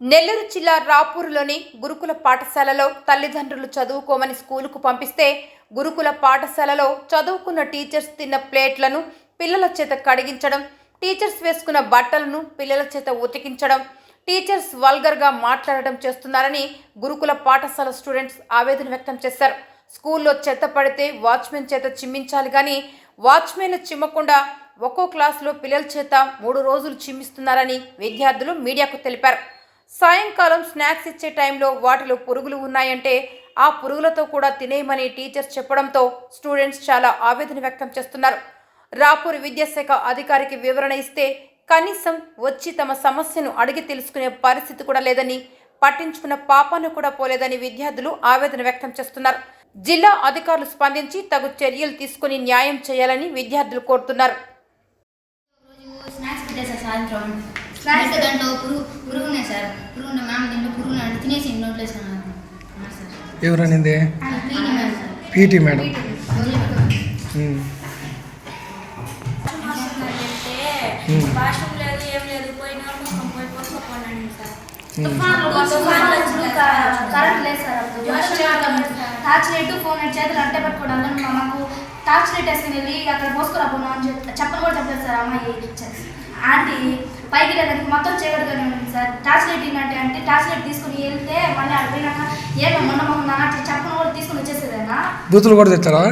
నెల్లూరు జిల్లా రాపూరులోని గురుకుల పాఠశాలలో తల్లిదండ్రులు చదువుకోమని స్కూలుకు పంపిస్తే గురుకుల పాఠశాలలో చదువుకున్న టీచర్స్ తిన్న ప్లేట్లను పిల్లల చేత కడిగించడం టీచర్స్ వేసుకున్న బట్టలను పిల్లల చేత ఉతికించడం టీచర్స్ వల్గర్గా మాట్లాడడం చేస్తున్నారని గురుకుల పాఠశాల స్టూడెంట్స్ ఆవేదన వ్యక్తం చేశారు. స్కూల్లో చెత్త పడితే వాచ్మెన్ చేత చిమ్మించాలి కానీ వాచ్మెన్ చిమ్మకుండా ఒక్కో క్లాసులో పిల్లల చేత మూడు రోజులు చిమ్మిస్తున్నారని విద్యార్థులు మీడియాకు తెలిపారు. సాయంకాలం స్నాక్స్ ఇచ్చే టైంలో వాటిలో పురుగులు ఉన్నాయంటే ఆ పురుగులతో కూడా తినేయమని టీచర్స్ చెప్పడంతో స్టూడెంట్స్ చాలా ఆవేదన వ్యక్తం చేస్తున్నారు. రాపూర్ విద్యాశాఖ అధికారికి వివరణ ఇస్తే కనీసం వచ్చి తమ సమస్యను అడిగి తెలుసుకునే పరిస్థితి కూడా లేదని పట్టించుకున్న పాపాను కూడా పోలేదని విద్యార్థులు ఆవేదన వ్యక్తం చేస్తున్నారు. జిల్లా అధికారులు స్పందించి తగు చర్యలు తీసుకుని న్యాయం చేయాలని విద్యార్థులు కోరుతున్నారు. సార్ స్నాక్స్ దాంట్లో పురుగు పురుగు ఉన్నాయి సార్. పురుగు ఉన్నాయి మ్యామ్ దీంట్లో పురుగు ఉన్నాయి తినేసి నోట్లో సార్? ఎవరనింది పీటీ మేడం వాష్రూమ్ లేదు ఏం లేదు పోయిన పోయి పోసుకోపోనండి సార్. కరెంట్ లేదు సార్ అప్పుడు. టార్చ్ లైట్ ఫోన్ లైట్ చేతులు అట్టే పట్టుకోవడం మాకు టార్చ్ లైట్ వేసుకుని వెళ్ళి అక్కడ పోసుకురాపోను అని చెప్పి చెప్పని కూడా చెప్పలేదు సార్ అమ్మాయి. ఆంటీ పైకి లేదానికి మొత్తం ఉంది సార్. టార్చ్ లైట్ ఏంటంటే అంటే టార్చ్ లైట్ తీసుకుని వెళ్తే మళ్ళీ అక్కడ పోయినాక ఏమో మొన్న మొన్న అట్లా చెప్పని కూడా తీసుకుని వచ్చేసేదేనా? బూతులు కూడా తెచ్చారా?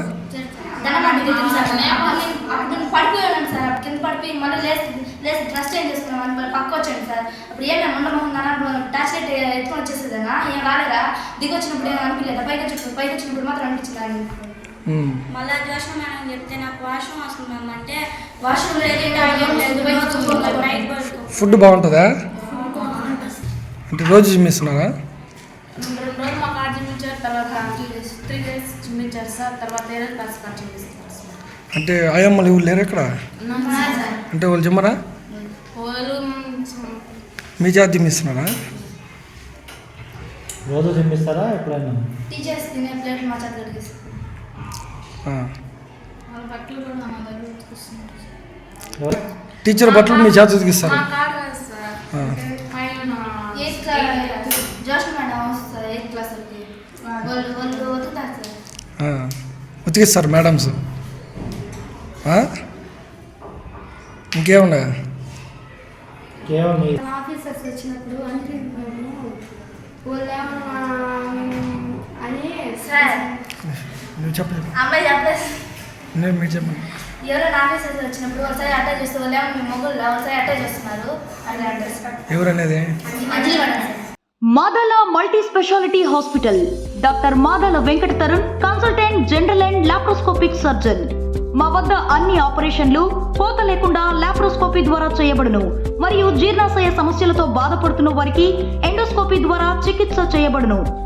పడిపోయాను సార్. కింద పడిపోయి మళ్ళీ లేసి లేసి డ్రెస్ చేంజ్ చేసుకున్నాం. అని మళ్ళీ పక్క వచ్చాను సార్. అప్పుడు ఏమే ఉండమోహన్ టాచ్ లైట్ ఎత్తుకొని వచ్చేసేదనా? ఏం రాలేదా? దిగి వచ్చినప్పుడు ఏం అనిపించలేదా? పైకి వచ్చినప్పుడు పైకి వచ్చినప్పుడు మాత్రం అనిపించింది. మళ్ళా జోష్న మేడం చెప్తే నాకు వాష్రూమ్ వస్తుంది మ్యామ్ అంటే వాష్రూమ్ లేదు. ఫుడ్ బాగుంటుందా? అంటే రోజు జిమ్మిస్తున్నారా రెండు రోజులు మాకు ఆర్డర్ ఇచ్చారు తర్వాత త్రీ డేస్ డేస్ చూపించారు సార్ తర్వాత క్లాస్ అంటే ఆయమ్మలు ఎవరు లేరు ఇక్కడ? అంటే వాళ్ళు జిమ్మరా మీ జాతి జిమ్మిస్తున్నారా రోజు తినిపిస్తారా ఎప్పుడైనా? టీచర్స్ తినే ప్లేట్ మా టీచర్ బట్టలు మీ చేత ఉతికిస్తారు. ఉతికిస్తారు మేడమ్స్. మీ ఆఫీసర్స్ వచ్చినప్పుడు అంటే అని సార్ నువ్వు చెప్పలేదు. అమ్మాయి చెప్పేసి నేను మీరు చెప్పండి ఎవరైనా ఆఫీసర్స్ వచ్చినప్పుడు ఒకసారి అటాచ్ చేస్తే వాళ్ళు ఏమో మీ మొగ్గులు ఒకసారి అటాచ్ చేస్తున్నారు. అని అంటారు సార్ ఎవరనేది? Anjali madam sir Madala multi speciality hospital. Doctor Madala Venkata Tarun consultant general and laparoscopic surgeon మా వద్ద అన్ని ఆపరేషన్లు కోత లేకుండా లాప్రోస్కోపీ ద్వారా చేయబడును. మరియు జీర్ణాశయ సమస్యలతో బాధపడుతున్న వారికి ఎండోస్కోపీ ద్వారా చికిత్స చేయబడును.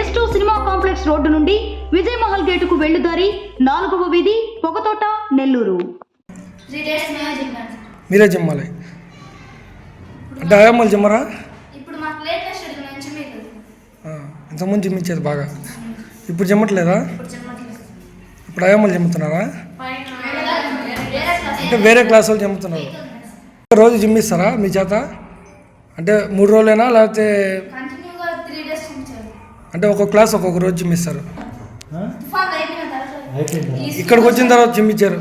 S two cinema complex road నుండి విజయ్ మహల్ గేటుకు వెళ్ళుదారి నాలుగవ వీధి పొగతోట నెల్లూరు. మీరే జిమ్మాలి. అంటే ఆయమ్మలు జిమ్మరా. ఇంతకుముందు జిమ్మించేది బాగా. ఇప్పుడు జిమ్మట్లేదా? ఇప్పుడు ఆయమ్మలు జిమ్ముతున్నారా? పైన వేరే క్లాస్ అంటే వేరే క్లాస్ వాళ్ళు జిమ్ముతున్నారు. రోజు జిమ్మిస్తారా మీ చేత? అంటే మూడు రోజులైనా లేకపోతే కంటిన్యూగా త్రీ డేస్ ఉంచారు అంటే ఒక్కొక్క క్లాస్ ఒక్కొక్క రోజు జిమ్మిస్తారు ఆ? తుఫాన్ అయిపోయిన తర్వాత అయిపోయిందా ఇక్కడికి వచ్చిన తర్వాత జిమ్మిచ్చారు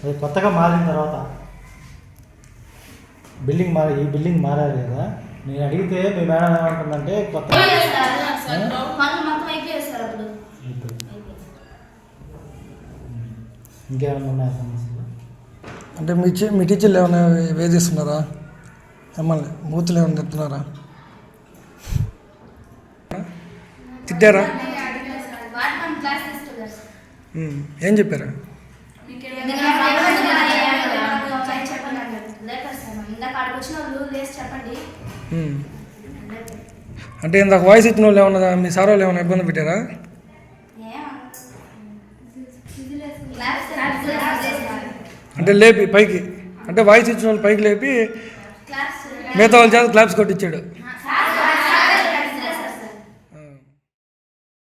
అది కొత్తగా మారిన తర్వాత. బిల్డింగ్ మారి ఈ బిల్డింగ్ మారారు కదా. నేను అడిగితే మీ మేడం ఏమంటుందంటే కొత్త ఇంకేమైనా ఉన్నాయా సమస్యలు? అంటే మీ మీ టీచర్లు ఏమైనా వేధిస్తున్నారా? మిమ్మల్ని బూతులు ఏమైనా తిడుతున్నారా తిట్టారా వాటి మనం క్లాస్ తీసుకెళ్ళారు సార్ ఉమ్. ఏం చెప్పారు చెప్పండి అన్నారు లేక సార్ ఇందాక ఆడికి వచ్చిన వాళ్ళు లేసి చెప్పండి ఉమ్. అంటే ఇందాక వాయిస్ ఇచ్చిన వాళ్ళు ఏమన్నా మీ సార్ వాళ్ళు ఏమైనా ఇబ్బంది పెట్టారా? అంటే లేపి పైకి. అంటే వాయిస్ ఇచ్చిన వాళ్ళు పైకి లేపి మిగతా వాళ్ళ చేత క్లాప్స్ కొట్టించాడు.